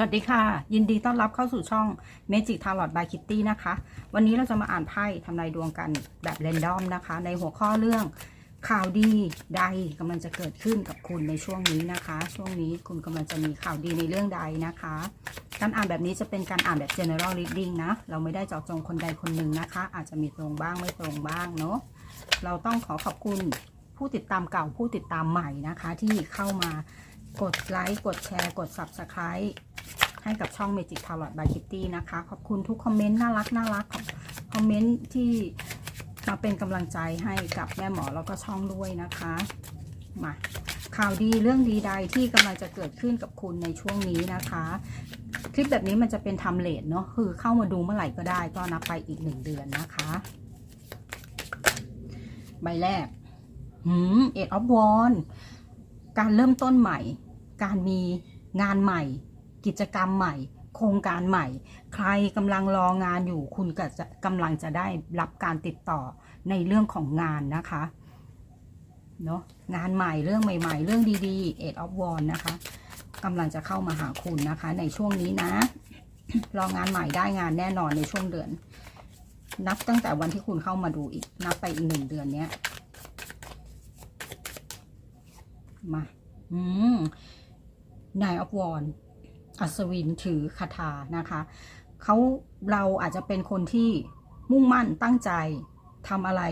สวัสดีค่ะ ยินดีต้อนรับเข้าสู่ช่อง Magic Tarot by Kitty นะคะ วันนี้เราจะมาอ่านไพ่ทำนายดวงกันแบบเรนดอมนะคะ ในหัวข้อเรื่องข่าวดีใดกำลังจะเกิดขึ้นกับคุณในช่วงนี้นะคะ ช่วงนี้คุณกำลังจะมีข่าวดีในเรื่องใดนะคะ การอ่านแบบนี้จะเป็นการอ่านแบบ general reading นะ เราไม่ได้เจาะจงคนใดคนหนึ่งนะคะ อาจจะมีตรงบ้างไม่ตรงบ้างเนาะเราต้องขอขอบคุณผู้ติดตามเก่าผู้ติดตามใหม่นะคะ ที่เข้ามากดไลค์กดแชร์ กด subscribe ให้กับช่อง Magic Tarot by Kitty นะคะ ขอบคุณทุกคอมเมนต์น่ารักน่ารักของคอมเมนต์ที่มาเป็นกำลังใจให้กับแม่หมอแล้วก็ช่องด้วยนะคะมาข่าวดีเรื่องดีใดที่กำลังจะเกิดขึ้นกับคุณในช่วงนี้นะคะ คลิปแบบนี้มันจะเป็นทำเลทเนาะคือเข้ามาดูเมื่อไหร่ก็ได้ก็นับไปอีกหนึ่งเดือนนะคะ ใบแรกหืมเอ็ดออฟวอนการเริ่มต้นใหม่ การมีงานใหม่ กิจกรรมใหม่ โครงการใหม่ ใครกำลังรองานอยู่ คุณก็จะกำลังจะได้รับการติดต่อในเรื่องของงานนะคะเนาะงานใหม่เรื่องใหม่ ๆ เรื่องดีๆ Eight of w a n d นะคะกำลังจะเข้ามาหาคุณนะคะ ในช่วงนี้นะ รองานใหม่ได้งานแน่นอนในช่วงเดือน นับตั้งแต่วันที่คุณเข้ามาดูอีก นับไปอีกหนึ่งเดือนเนี้ยมา อืมนายออฟวอน อัศวินถือคาถานะคะเขาเราอาจจะเป็นคนที่มุ่งมั่นตั้งใจทำอะไร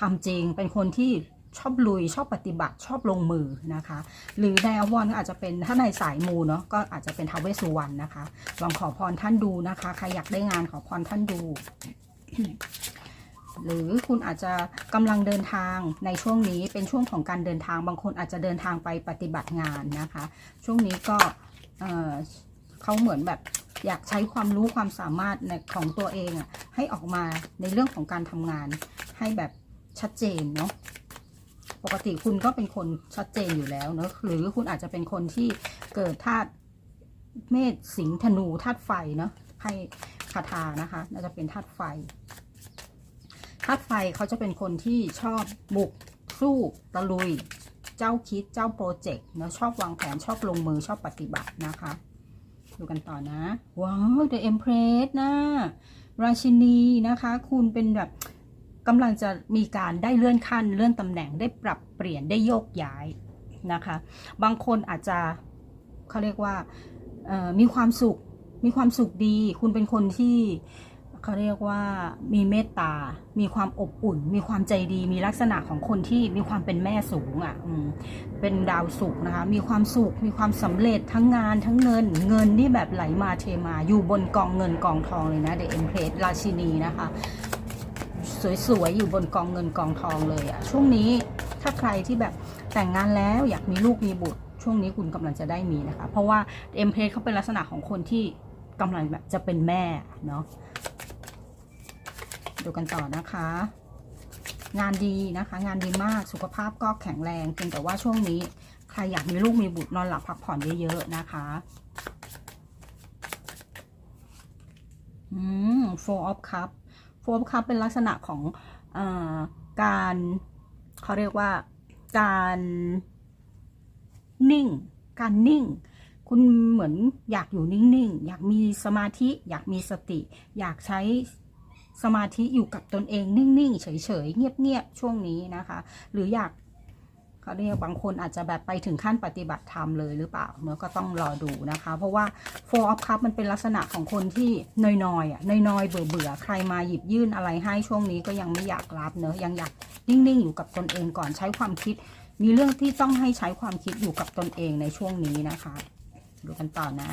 ทำจริง เป็นคนที่ชอบลุยชอบปฏิบัติชอบลงมือนะคะ หรือในอวอนก็อาจจะเป็นถ้าในสายมูเนาะก็อาจจะเป็นทาวเวสสุวรรณนะคะลองขอพรท่านดูนะคะใครอยากได้งานขอพรท่านดู หรือคุณอาจจะกำลังเดินทางในช่วงนี้เป็นช่วงของการเดินทางบางคนอาจจะเดินทางไปปฏิบัติงานนะคะ ช่วงนี้ก็ เขาเหมือนแบบอยากใช้ความรู้ความสามารถในของตัวเองอะให้ออกมาในเรื่องของการทำงาน ให้แบบชัดเจนเนาะปกติคุณก็เป็นคนชัดเจนอยู่แล้วเนอะหรือคุณอาจจะเป็นคนที่เกิดธาตุเมษสิงห์ธนูธาตุไฟเนาะให้คาถานะคะน่าจะเป็นธาตุไฟธาตุไฟเขาจะเป็นคนที่ชอบบุกสู้ตะลุย เจ้าคิดเจ้าโปรเจกต์เนาะชอบวางแผนชอบลงมือชอบปฏิบัตินะคะ ดูกันต่อนะ ว้าว The Empress นะ ราชินีนะคะ คุณเป็นแบบกำลังจะมีการได้เลื่อนขั้น เลื่อนตำแหน่งได้ปรับเปลี่ยนได้โยกย้ายนะคะ บางคนอาจจะเขาเรียกว่ามีความสุขมีความสุขดี คุณเป็นคนที่ เขาเรียกว่ามีเมตตา มีความอบอุ่น มีความใจดี มีลักษณะของคนที่มีความเป็นแม่สูงอะ่ะเป็นดาวสุขนะคะ มีความสุข มีความสำเร็จทั้งงานทั้งเงิน เงินนี่แบบไหลมาเทมา อยู่บนกองเงินกองทองเลยนะเดอะเอ็มเพรสราชินีนะคะ สวยๆ อยู่บนกองเงินกองทองเลยอะ่ะ ช่วงนี้ถ้าใครที่แบบแต่งงานแล้วอยากมีลูกมีบุตร ช่วงนี้คุณกำลังจะได้มีนะคะ เพราะว่าเอ็มเพรสเขาเป็นลักษณะของคนที่กำลังแบบจะเป็นแม่เนาะ ดูกันต่อนะคะ งานดีนะคะ งานดีมากสุขภาพก็แข็งแรงเพียงแต่ว่าช่วงนี้ ใครอยากมีลูกมีบุตรนอนหลับพักผ่อนเยอะๆนะคะอืม four of cup four of cup เป็นลักษณะของอการเขาเรียกว่าการนิ่ง การนิ่ง คุณเหมือนอยากอยู่นิ่งๆ อยากมีสมาธิ อยากมีสติ อยากใช้ สมาธิอยู่กับตนเองนิ่งๆ เฉยๆ เงียบๆ ช่วงนี้นะคะ หรืออยากเขาเรียกบางคนอาจจะแบบไปถึงขั้นปฏิบัติธรรมเลยหรือเปล่าเนอะก็ต้องรอดูนะคะ เพราะว่า four of cup มันเป็นลักษณะของคนที่นอยๆอะนอยๆ เบื่อๆใครมาหยิบยื่นอะไรให้ช่วงนี้ก็ยังไม่อยากรับเนอะยังอยากนิ่งๆ อยู่กับตนเองก่อนใช้ความคิด มีเรื่องที่ต้องให้ใช้ความคิดอยู่กับตนเองในช่วงนี้นะคะ ดูกันต่อนะ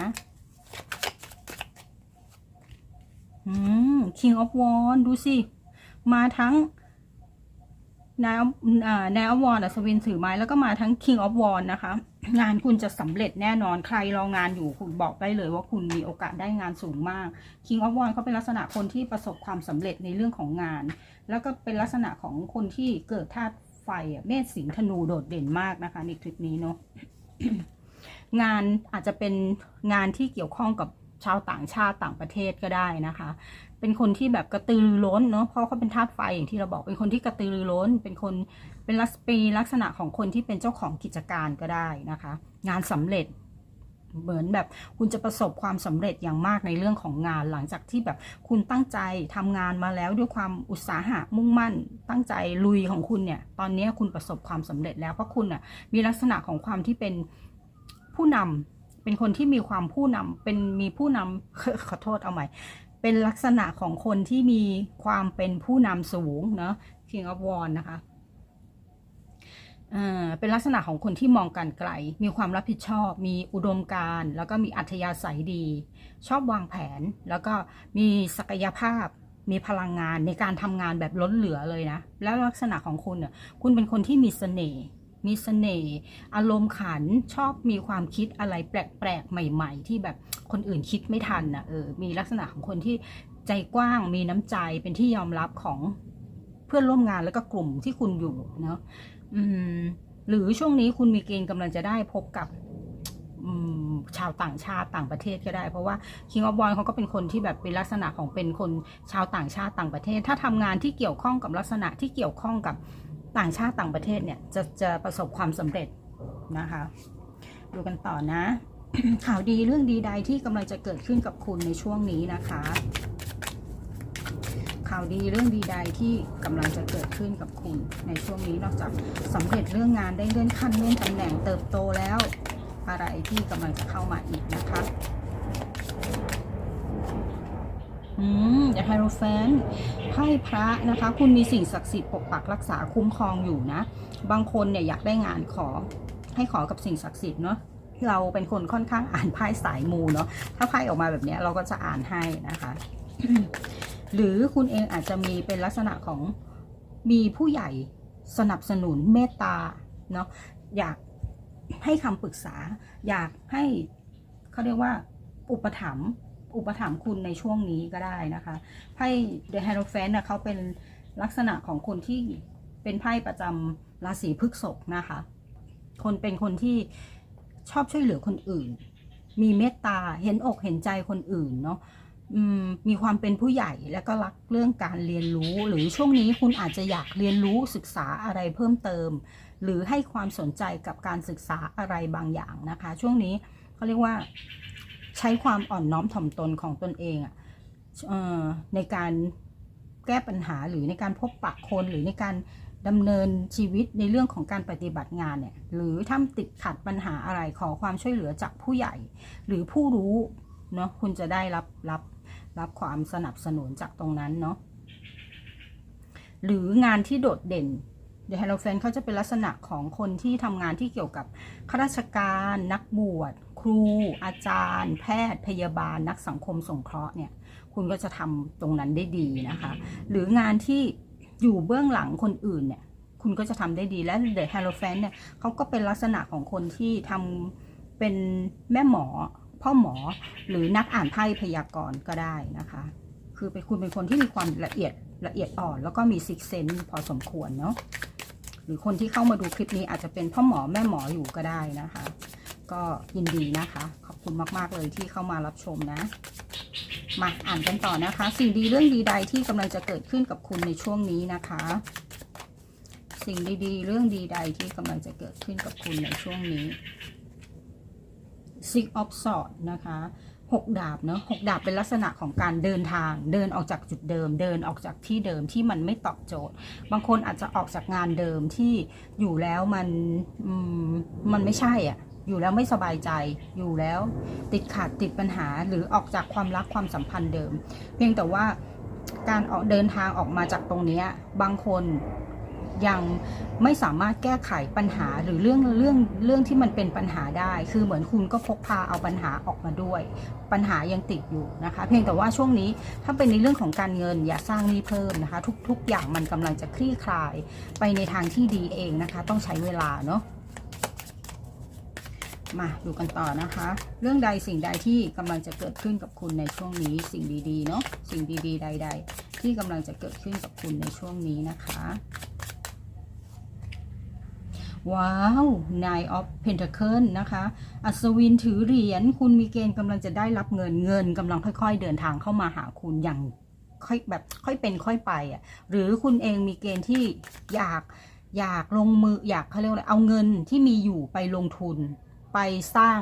อืม King of w a n d ดูสิ มาทั้งนายอ่านายอวอนอัศวินถือไม้แล้วก็มาทั้ง King of w a n d นะคะ งานคุณจะสำเร็จแน่นอนใครรองานอยู่คุณบอกได้เลยว่าคุณมีโอกาสได้งานสูงมาก King of w a n d เขาเป็นลักษณะคนที่ประสบความสำเร็จในเรื่องของงาน แล้วก็เป็นลักษณะของคนที่เกิดธาตุไฟอะเมษสิงธนูโดดเด่นมากนะคะ ในคลิปนี้เนาะงานอาจจะเป็นงานที่เกี่ยวข้องกับ ชาวต่างชาติต่างประเทศก็ได้นะคะ เป็นคนที่แบบกระตือรือร้นเนาะเพราะเขาเป็นธาตุไฟอย่างที่เราบอกเป็นคนที่กระตือรือร้น เป็นคนเป็นลักษปีลักษณะของคนที่เป็นเจ้าของกิจการก็ได้นะคะ งานสำเร็จเหมือนแบบคุณจะประสบความสำเร็จอย่างมากในเรื่องของงานหลังจากที่แบบคุณตั้งใจทำงานมาแล้วด้วยความอุตสาหะมุ่งมั่น ตั้งใจลุยของคุณเนี่ย ตอนนี้คุณประสบความสำเร็จแล้วเพราะคุณอะมีลักษณะของความที่เป็นผู้นำ เป็นคนที่มีความผู้นำเป็นมีผู้นำขอโทษเอาใหม่ เป็นลักษณะของคนที่มีความเป็นผู้นำสูงเนาะ King of w a n d นะคะอ่าเป็นลักษณะของคนที่มองการไกล มีความรับผิดชอบ มีอุดมการณ์แล้วก็มีอัธยาศัยดี ชอบวางแผน แล้วก็มีศักยภาพ มีพลังงานในการทำงานแบบล้นเหลือเลยนะ แล้วลักษณะของคุณเนี่ย คุณเป็นคนที่มีเสน่ห์ มีเสน่ห์อารมณ์ขันชอบมีความคิดอะไรแปลกๆ ใหม่ ๆ ที่แบบคนอื่นคิดไม่ทันน่ะเออมีลักษณะของคนที่ใจกว้างมีน้ำใจเป็นที่ยอมรับของเพื่อนร่วมงานแล้วก็กลุ่มที่คุณอยู่เนาะอืมหรือช่วงนี้คุณมีเกณฑ์กำลังจะได้พบกับชาวต่างชาติต่างประเทศก็ได้ เพราะว่า King of w a n d เขาก็เป็นคนที่แบบเป็นลักษณะของเป็นคนชาวต่างชาติต่างประเทศ ถ้าทำงานที่เกี่ยวข้องกับลักษณะที่เกี่ยวข้องกับ ต่างชาติต่างประเทศเนี่ยจะจะประสบความสำเร็จนะคะ ดูกันต่อนะ ข่าวดีเรื่องดีใดที่กำลังจะเกิดขึ้นกับคุณในช่วงนี้นะคะ ข่าวดีเรื่องดีใดที่กำลังจะเกิดขึ้นกับคุณในช่วงนี้นอกจากสำเร็จเรื่องงานได้เลื่อนขั้นเลื่อนตำแหน่งเติบโตแล้ว อะไรที่กำลังจะเข้ามาอีกนะคะ อืมอย่าไฮโรแฟนไพ่พระนะคะ คุณมีสิ่งศักดิ์สิทธิ์ปกปักรักษาคุ้มครองอยู่นะ บางคนเนี่ยอยากได้งานขอให้ขอกับสิ่งศักดิ์สิทธิ์เนาะเราเป็นคนค่อนข้างอ่านไพ่สายมูเนาะถ้าไพ่ออกมาแบบนี้เราก็จะอ่านให้นะคะ หรือคุณเองอาจจะมีเป็นลักษณะของมีผู้ใหญ่สนับสนุนเมตตาเนาะอยากให้คำปรึกษา อยากให้เขาเรียกว่าอุปถัมภ์ อุปถัมภ์คุณในช่วงนี้ก็ได้นะคะไพ่ The Hierophant นะเขาเป็นลักษณะของคนที่เป็นไพ่ประจำราศีพฤษภนะคะ คนเป็นคนที่ชอบช่วยเหลือคนอื่น มีเมตตาเห็นอกเห็นใจคนอื่นเนาะมีความเป็นผู้ใหญ่แล้วก็รักเรื่องการเรียนรู้ หรือช่วงนี้คุณอาจจะอยากเรียนรู้ศึกษาอะไรเพิ่มเติม หรือให้ความสนใจกับการศึกษาอะไรบางอย่างนะคะ ช่วงนี้เขาเรียกว่า ช้ความอ่อนน้อมถ่อมตนของตนเองอะในการแก้ปัญหาหรือในการพบปะคนหรือในการดำเนินชีวิตในเรื่องของการปฏิบัติงานเนี่ยหรือถ้าติดขัดปัญหาอะไรขอความช่วยเหลือจากผู้ใหญ่ หรือผู้รู้เนาะคุณจะได้รับรับรับความสนับสนุนจากตรงนั้นเนาะหรืองานที่โดดเด่นเดอะ h ฮ r o โ h นเขาจะเป็นลักษณะของคนที่ทำงานที่เกี่ยวกับข้าราชการนักบวช ครู อาจารย์ แพทย์พยาบาลนักสังคมสงเคราะห์เนี่ย คุณก็จะทำตรงนั้นได้ดีนะคะ หรืองานที่อยู่เบื้องหลังคนอื่นเนี่ย คุณก็จะทำได้ดีและเดอะ h ฮ r o โ h นเนี่ยเขาก็เป็นลักษณะของคนที่ทำเป็นแม่หมอ พ่อหมอหรือนักอ่านไพ่พยากรณ์ก็ได้นะคะ คือเป็นคุณเป็นคนที่มีความละเอียดละเอียดอ่อน แล้วก็มีซิกเซนพอสมควรเนาะหรือคนที่เข้ามาดูคลิปนี้อาจจะเป็นพ่อหมอแม่หมออยู่ก็ได้นะคะ ก็ยินดีนะคะ ขอบคุณมาก ๆ เลยที่เข้ามารับชมนะ มาอ่านกันต่อนะคะ สิ่งดีเรื่องดีใดที่กำลังจะเกิดขึ้นกับคุณในช่วงนี้นะคะ สิ่งดีๆ เรื่องดีใดที่กำลังจะเกิดขึ้นกับคุณในช่วงนี้ Six of Swords นะคะหกดาบเนาะหกดาบเป็นลักษณะของการเดินทาง เดินออกจากจุดเดิม เดินออกจากที่เดิมที่มันไม่ตอบโจทย์ บางคนอาจจะออกจากงานเดิมที่อยู่แล้วมันมมันไม่ใช่อะ อยู่แล้วไม่สบายใจอยู่แล้ว ติดขัดติดปัญหาหรือออกจากความรักความสัมพันธ์เดิม เพียงแต่ว่าการออกเดินทางออกมาจากตรงนี้บางคนยังไม่สามารถแก้ไขปัญหาหรือเรื่องเรื่องเรื่องที่มันเป็นปัญหาได้ คือเหมือนคุณก็พกพาเอาปัญหาออกมาด้วย ปัญหายังติดอยู่นะคะ เพียงแต่ว่าช่วงนี้ถ้าเป็นในเรื่องของการเงินอย่าสร้างหนี้เพิ่มนะคะ ทุก ๆ อย่างมันกำลังจะคลี่คลายไปในทางที่ดีเองนะคะ ต้องใช้เวลาเนาะ มาดูกันต่อนะคะ เรื่องใดสิ่งใดที่กำลังจะเกิดขึ้นกับคุณในช่วงนี้สิ่งดีๆเนาะสิ่งดีๆ ใด ๆ ที่กำลังจะเกิดขึ้นกับคุณในช่วงนี้นะคะ ว้าว Nine of Pentacle นะคะ อัศวินถือเหรียญคุณมีเกณฑ์กำลังจะได้รับเงินเงินกำลังค่อยๆ เดินทางเข้ามาหาคุณอย่างค่อยแบบค่อยเป็นค่อยไปอะหรือคุณเองมีเกณฑ์ที่อยากอยากลงมืออยากเขาเรียกว่าอะไรเอาเงินที่มีอยู่ไปลงทุน ไปสร้าง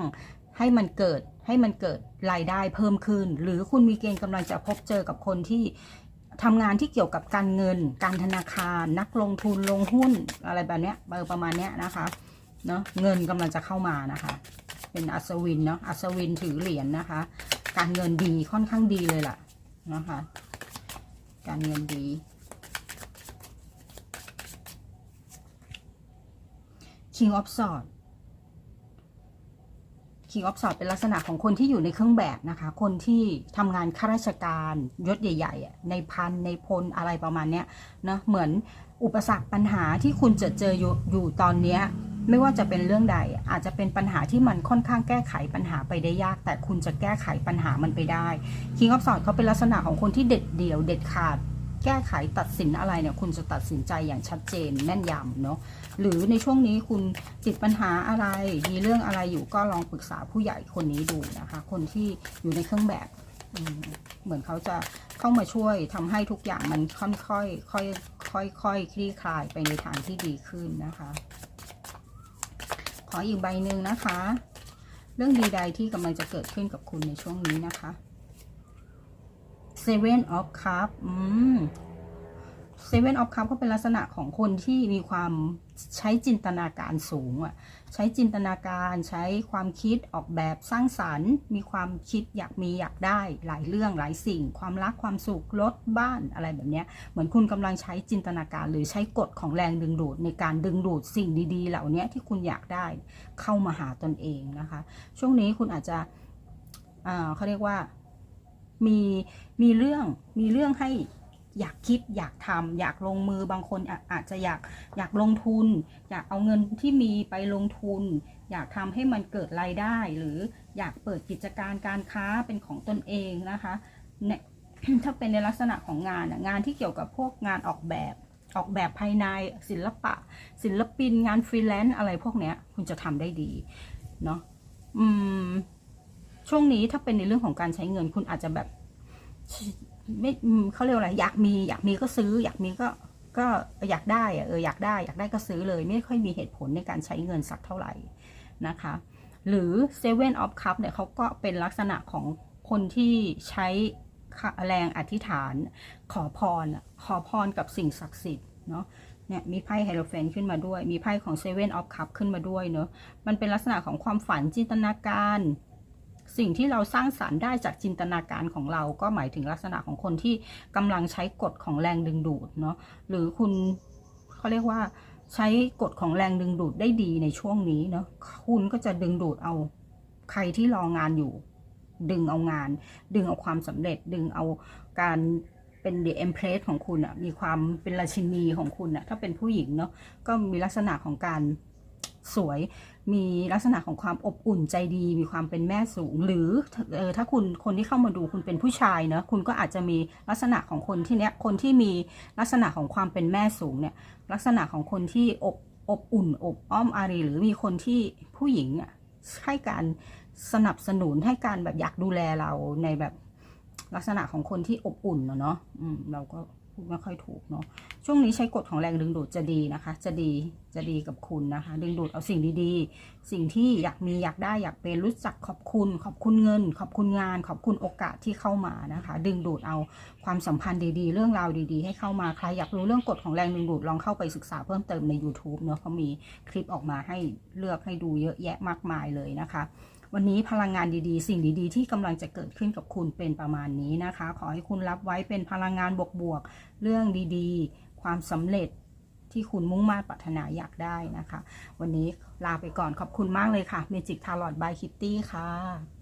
ให้มันเกิดให้มันเกิดรายได้เพิ่มขึ้น หรือคุณมีเกณฑ์กำลังจะพบเจอกับคนที่ทำงานที่เกี่ยวกับการเงิน การธนาคาร นักลงทุนลงหุ้นอะไรแบบเนี้ยเออประมาณเนี้ยนะคะเนาะเงินกำลังจะเข้ามานะคะ เป็นอัศวินเนาะอัศวินถือเหรียญนะคะ การเงินดีค่อนข้างดีเลยล่ะนะคะ การเงินดี King of Swords King of Swords เป็นลักษณะของคนที่อยู่ในเครื่องแบบนะคะ คนที่ทำงานข้าราชการยศใหญ่ๆ ในพันในพลอะไรประมาณเนี้ยนะเหมือนอุปสรรคปัญหาที่คุณจะเจออยู่อยู่ตอนเนี้ยไม่ว่าจะเป็นเรื่องใดอาจจะเป็นปัญหาที่มันค่อนข้างแก้ไขปัญหาไปได้ยาก แต่คุณจะแก้ไขปัญหามันไปได้ King of Swords เขาเป็นลักษณะของคนที่เด็ดเดี่ยวเด็ดขาด แก้ไขตัดสินอะไรเนี่ยคุณจะตัดสินใจอย่างชัดเจนแม่นยำเนาะ หรือในช่วงนี้คุณติดปัญหาอะไร มีเรื่องอะไรอยู่ก็ลองปรึกษาผู้ใหญ่คนนี้ดูนะคะ คนที่อยู่ในเครื่องแบบเหมือนเขาจะเข้ามาช่วยทำให้ทุกอย่างมันค่อยๆค่อยๆค่อยคลี่คลายไปในทางที่ดีขึ้นนะคะ ขออีกใบหนึ่งนะคะ เรื่องดีใดที่กำลังจะเกิดขึ้นกับคุณในช่วงนี้นะคะ Seven of Cup อืม Seven of Cup ก็เป็นลักษณะของคนที่มีความใช้จินตนาการสูงอะใช้จินตนาการใช้ความคิดออกแบบสร้างสรรค์ มีความคิดอยากมีอยากได้หลายเรื่องหลายสิ่ง ความรักความสุขรถบ้านอะไรแบบเนี้ยเหมือนคุณกำลังใช้จินตนาการหรือใช้กฎของแรงดึงดูดในการดึงดูดสิ่งดีๆ เหล่านี้ที่คุณอยากได้เข้ามาหาตนเองนะคะ ช่วงนี้คุณอาจจะอ่าเขาเรียกว่ามีมีเรื่องมีเรื่องให้ อยากคิดอยากทำอยากลงมือบางคนอาอาจจะอยากอยากลงทุน อยากเอาเงินที่มีไปลงทุน อยากทำให้มันเกิดรายได้ หรืออยากเปิดกิจการการค้าเป็นของตนเองนะคะเนี่ยถ้าเป็นในลักษณะของงานงานที่เกี่ยวกับพวกงานออกแบบออกแบบภายในศิลปะ ศิลปินงานฟรีแลนซ์อะไรพวกเนี้ย คุณจะทำได้ดีเนาะอืมช่วงนี้ถ้าเป็นในเรื่องของการใช้เงินคุณอาจจะแบบ ไม่เขาเรียกอะไรอยากมีอยากมีก็ซื้อ อยากมีก็ก็อยากได้อะเอออยากได้อยากได้ก็ซื้อเลย ไม่ค่อยมีเหตุผลในการใช้เงินสักเท่าไหร่นะคะ หรือ Seven of Cup เนี่ยเขาก็เป็นลักษณะของคนที่ใช้แรงอธิษฐาน ขอพร ขอพรกับสิ่งศักดิ์สิทธิ์เนาะเนี่ยมีไพ่ไฮโลเฟนขึ้นมาด้วย มีไพ่ของ Seven of Cup ขึ้นมาด้วยเนาะมันเป็นลักษณะของความฝันจินตนาการ สิ่งที่เราสร้างสารรค์ได้จากจินตนาการของเราก็หมายถึงลักษณะของคนที่กำลังใช้กฎของแรงดึงดูดเนาะหรือคุณเขาเรียกว่าใช้กฎของแรงดึงดูดได้ดีในช่วงนี้เนาะคุณก็จะดึงดูดเอาใครที่รองานอยู่ ดึงเอางาน ดึงเอาความสำเร็จ ดึงเอาการเป็น the empress ของคุณอะมีความเป็นราชินีของคุณอะถ้าเป็นผู้หญิงเนาะก็มีลักษณะของการ สวย มีลักษณะของความอบอุ่นใจดี มีความเป็นแม่สูง หรือเออถ้าคุณคนที่เข้ามาดูคุณเป็นผู้ชายเนะคุณก็อาจจะมีลักษณะของคนที่เนี้ยคนที่มีลักษณะของความเป็นแม่สูงเนี่ยลักษณะของคนที่อบอบอุ่นอบอ้อมอารี หรือมีคนที่ผู้หญิงอะให้การสนับสนุนให้การแบบอยากดูแลเราในแบบลักษณะของคนที่อบอุ่นเนอะเนาะอืมเราก็ูดไม่ค่อยถูกเนาะช่วงนี้ใช้กฎของแรงดึงดูดจะดีนะคะ จะดีจะดีกับคุณนะคะ ดึงดูดเอาสิ่งดีๆ สิ่งที่อยากมีอยากได้อยากเป็นรู้จักขอบคุณ ขอบคุณเงิน ขอบคุณงาน ขอบคุณโอกาสที่เข้ามานะคะ ดึงดูดเอาความสัมพันธ์ดีๆ เรื่องราวดีๆ ให้เข้ามาใครอยากรู้เรื่องกฎของแรงดึงดูดลองเข้าไปศึกษาเพิ่มเติมใน YouTube เนาะเขามีคลิปออกมาให้เลือกให้ดูเยอะแยะมากมายเลยนะคะ วันนี้พลังงานดีๆ สิ่งดีๆ ที่กำลังจะเกิดขึ้นกับคุณเป็นประมาณนี้นะคะ ขอให้คุณรับไว้เป็นพลังงานบวกๆเรื่องดีๆ ความสำเร็จที่คุณมุ่งมา่ปรารถนาอยากได้นะคะ วันนี้ลาไปก่อนขอบคุณมากเลยค่ะเมจิกทาร์ลอตบายคิตตี้ค่ะ